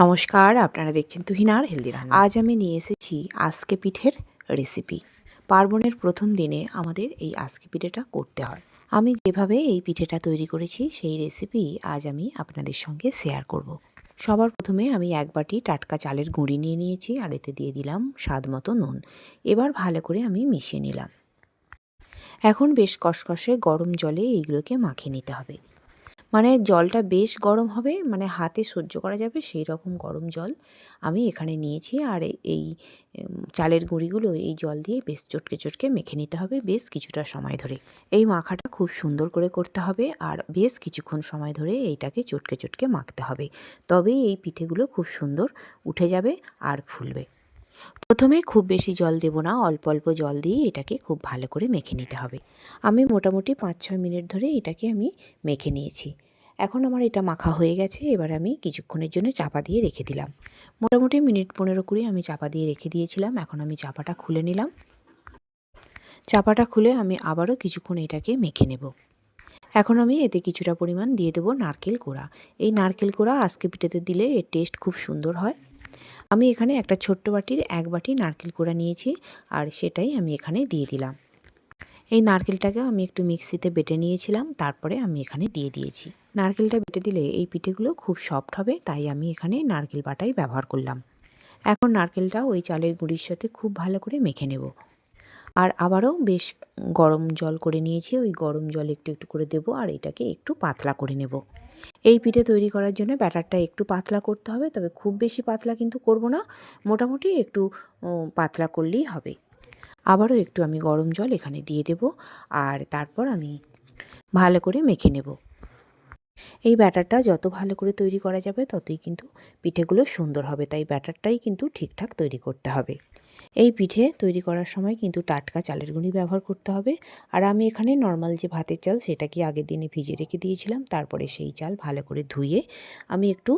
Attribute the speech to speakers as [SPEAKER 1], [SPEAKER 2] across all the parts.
[SPEAKER 1] নমস্কার, আপনারা দেখছেন তুহিনার হেলদি রান্না। আজ আমি নিয়ে এসেছি আজকে পিঠের রেসিপি পার্বণের প্রথম দিনে আমাদের এই আজকে পিঠেটা করতে হয়। আমি যেভাবে এই পিঠেটা তৈরি করেছি, সেই রেসিপি আজ আমি আপনাদের সঙ্গে শেয়ার করব। সবার প্রথমে আমি এক বাটি টাটকা চালের গুঁড়ি নিয়ে নিয়েছি আর এতে দিয়ে দিলাম স্বাদ মতো নুন। এবার ভালো করে আমি মিশিয়ে নিলাম। এখন বেশ কষকষে গরম জলে এইগুলোকে মাখিয়ে নিতে হবে। মানে জলটা বেশ গরম হবে মানে হাতে সহ্য করা যাবে সেই রকম গরম জল আমি এখানে নিয়েছি। আর এই চালের গুঁড়িগুলো এই জল দিয়ে বেশ চটকে চটকে মেখে নিতে হবে বেশ কিছুটা সময় ধরে। এই মাখাটা খুব সুন্দর করে করতে হবে আর বেশ কিছুক্ষণ সময় ধরে এইটাকে চটকে চটকে মাখতে হবে। তবেই এই পিঠেগুলো খুব সুন্দর উঠে যাবে আর ফুলবে। প্রথমে খুব বেশি জল দেব না, অল্প অল্প জল দিয়ে এটাকে খুব ভালো করে মেখে নিতে হবে। আমি মোটামুটি পাঁচ ছয় মিনিট ধরে এটাকে আমি মেখে নিয়েছি। এখন আমার এটা মাখা হয়ে গেছে, এবার আমি কিছুক্ষণের জন্য চাপা দিয়ে রেখে দিলাম। মোটামুটি মিনিট পনেরো কুড়ি আমি চাপা দিয়ে রেখে দিয়েছিলাম, এখন আমি চাপাটা খুলে নিলাম। চাপাটা খুলে আমি আবারও কিছুক্ষণ এটাকে মেখে নেব। এখন আমি এতে কিছুটা পরিমাণ দিয়ে দেবো নারকেল কোড়া। এই নারকেল কোড়া আজকে পিঠেতে দিলে এর টেস্ট খুব সুন্দর হয়। আমি এখানে একটা ছোট্ট বাটির এক বাটি নারকেল কোড়া নিয়েছি, আর সেটাই আমি এখানে দিয়ে দিলাম। এই নারকেলটাকে আমি একটু মিক্সিতে বেটে নিয়েছিলাম, তারপরে আমি এখানে দিয়ে দিয়েছি। নারকেলটা বেটে দিলে এই পিঠেগুলো খুব সফট হবে, তাই আমি এখানে নারকেল বাটাই ব্যবহার করলাম। এখন নারকেলটা ওই চালের গুঁড়ির সাথে খুব ভালো করে মেখে নেব। আর আবারও বেশ গরম জল করে নিয়েছি, ওই গরম জল একটু একটু করে দেবো আর এটাকে একটু পাতলা করে নেব। এই পিঠে তৈরি করার জন্য ব্যাটারটা একটু পাতলা করতে হবে, তবে খুব বেশি পাতলা কিন্তু করব না, মোটামুটি একটু পাতলা করলেই হবে। আবারও একটু আমি গরম জল এখানে দিয়ে দেব আর তারপর আমি ভালো করে মেখে নেব। এই ব্যাটারটা যত ভালো করে তৈরি করা যাবে ততই কিন্তু পিঠেগুলো সুন্দর হবে, তাই ব্যাটারটাই কিন্তু ঠিকঠাক তৈরি করতে হবে। এই পিঠে তৈরি করার সময় কিন্তু টাটকা চালের গুঁড়ি ব্যবহার করতে হবে আর আমি এখানে নর্মাল যে ভাতের চাল সেটাকে আগের দিনে ভিজে রেখে দিয়েছিলাম, তারপরে সেই চাল ভালো করে ধুয়ে আমি একটু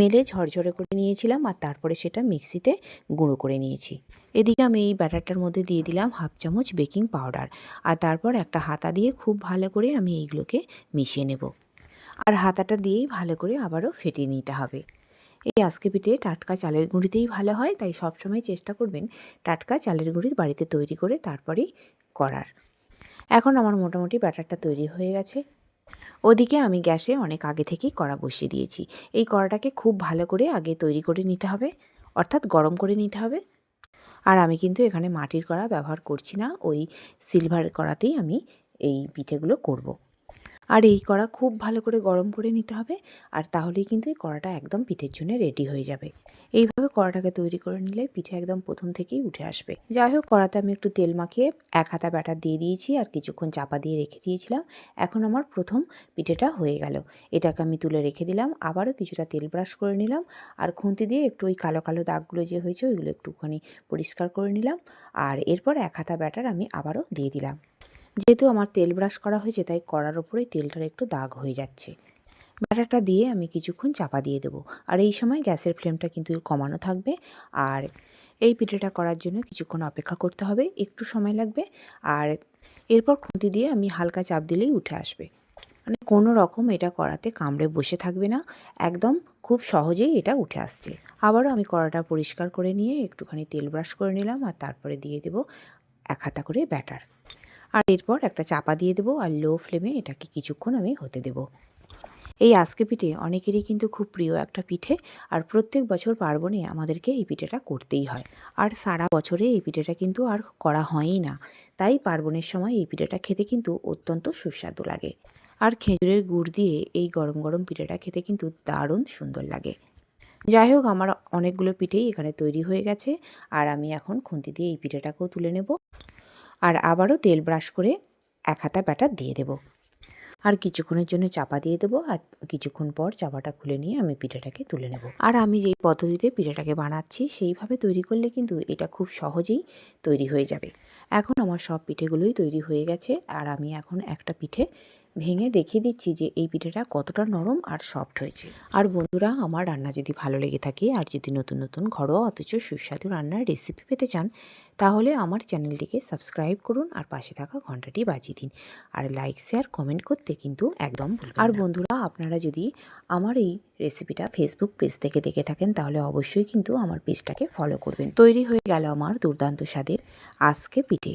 [SPEAKER 1] মেলে ঝরঝরে করে নিয়েছিলাম আর তারপরে সেটা মিক্সিতে গুঁড়ো করে নিয়েছি। এদিকে আমি এই ব্যাটারটার মধ্যে দিয়ে দিলাম হাফ চামচ বেকিং পাউডার আর তারপর একটা হাতা দিয়ে খুব ভালো করে আমি এইগুলোকে মিশিয়ে নেব। আর হাতাটা দিয়েই ভালো করে আবারও ফেটিয়ে নিতে হবে। এই আজকে পিঠে টাটকা চালের গুঁড়িতেই ভালো হয়, তাই সবসময় চেষ্টা করবেন টাটকা চালের গুঁড়ি বাড়িতে তৈরি করে তারপরেই করার। এখন আমার মোটামুটি ব্যাটারটা তৈরি হয়ে গেছে। ওদিকে আমি গ্যাসে অনেক আগে থেকেই কড়া বসিয়ে দিয়েছি এই কড়াটাকে খুব ভালো করে আগে তৈরি করে নিতে হবে, অর্থাৎ গরম করে নিতে হবে আর আমি কিন্তু এখানে মাটির কড়া ব্যবহার করছি না, ওই সিলভার কড়াতেই আমি এই পিঠেগুলো করব। আর এই কড়া খুব ভালো করে গরম করে নিতে হবে, আর তাহলেই কিন্তু এই কড়াটা একদম পিঠের জন্য রেডি হয়ে যাবে। এইভাবে কড়াটাকে তৈরি করে নিলে পিঠে একদম প্রথম থেকেই উঠে আসবে। যাই হোক, কড়াতে আমি একটু তেল মাখিয়ে এক হাতা ব্যাটার দিয়ে দিয়েছি আর কিছুক্ষণ চাপা দিয়ে রেখে দিয়েছিলাম। এখন আমার প্রথম পিঠেটা হয়ে গেল। এটাকে আমি তুলে রেখে দিলাম, আবারও কিছুটা তেল ব্রাশ করে নিলাম, আর খুন্তি দিয়ে একটু ওই কালো কালো দাগগুলো যে হয়েছে ওইগুলো একটুখানি পরিষ্কার করে নিলাম, আর এরপর এক হাতা ব্যাটার আমি আবারও দিয়ে দিলাম। যেহেতু আমার তেল ব্রাশ করা হয়েছে, তাই কড়ার ওপরেই তেলটার একটু দাগ হয়ে যাচ্ছে। ব্যাটারটা দিয়ে আমি কিছুক্ষণ চাপা দিয়ে দেবো। আর এই সময় গ্যাসের ফ্লেমটা কিন্তু কমানো থাকবে। আর এই পিঠেটা করার জন্য কিছুক্ষণ অপেক্ষা করতে হবে, একটু সময় লাগবে। আর এরপর খুন্তি দিয়ে আমি হালকা চাপ দিলেই উঠে আসবে। মানে কোনো রকম এটা করাতে কামড়ে বসে থাকবে না। একদম খুব সহজেই এটা উঠে আসছে। আবারও আমি কড়াটা পরিষ্কার করে নিয়ে একটুখানি তেল ব্রাশ করে নিলাম আর তারপরে দিয়ে দেবো এক হাতা করে ব্যাটার। আর এরপর একটা চাপা দিয়ে দেবো আর লো ফ্লেমে এটাকে কিছুক্ষণ আমি হতে দেবো। এই আজকে পিঠে অনেকেরই কিন্তু খুব প্রিয় একটা পিঠে আর প্রত্যেক বছর পার্বণে আমাদেরকে এই পিঠেটা করতেই হয়। আর সারা বছরে এই পিঠেটা কিন্তু আর করা হয়ই না। তাই পার্বণের সময় এই পিঠেটা খেতে কিন্তু অত্যন্ত সুস্বাদু লাগে। আর খেজুরের গুড় দিয়ে এই গরম গরম পিঠেটা খেতে কিন্তু দারুণ সুন্দর লাগে। যাই হোক, আমার অনেকগুলো পিঠেই এখানে তৈরি হয়ে গেছে। আর আমি এখন খুন্তি দিয়ে এই পিঠেটাকেও তুলে নেব। আর আবারও তেল ব্রাশ করে এক হাতা ব্যাটার দিয়ে দেব। আর কিছুক্ষণের জন্য চাপা দিয়ে দেবো আর কিছুক্ষণ পর চাপাটা খুলে নিয়ে আমি পিঠাটাকে তুলে নেব। আর আমি যেই পদ্ধতিতে পিঠাটাকে বানাচ্ছি সেইভাবে তৈরি করলে কিন্তু এটা খুব সহজেই তৈরি হয়ে যাবে। এখন আমার সব পিঠেগুলোই তৈরি হয়ে গেছে আর আমি এখন একটা পিঠে ভেঙে দেখিয়ে দিচ্ছি যে এই পিঠেটা কতটা নরম আর সফট হয়েছে। আর বন্ধুরা, আমার রান্না যদি ভালো লেগে থাকে আর যদি নতুন নতুন ঘরোয়া অথচ সুস্বাদু রান্নার রেসিপি পেতে চান, তাহলে আমার চ্যানেলটিকে সাবস্ক্রাইব করুন আর পাশে থাকা ঘন্টাটি বাজিয়ে দিন। আর লাইক শেয়ার কমেন্ট করতে কিন্তু একদম আর বন্ধুরা, আপনারা যদি আমার এই রেসিপিটা ফেসবুক পেজ থেকে দেখে থাকেন, তাহলে অবশ্যই কিন্তু আমার পেজটাকে ফলো করবেন। তৈরি হয়ে গেল আমার দুর্দান্ত স্বাদের আজকে পিঠে।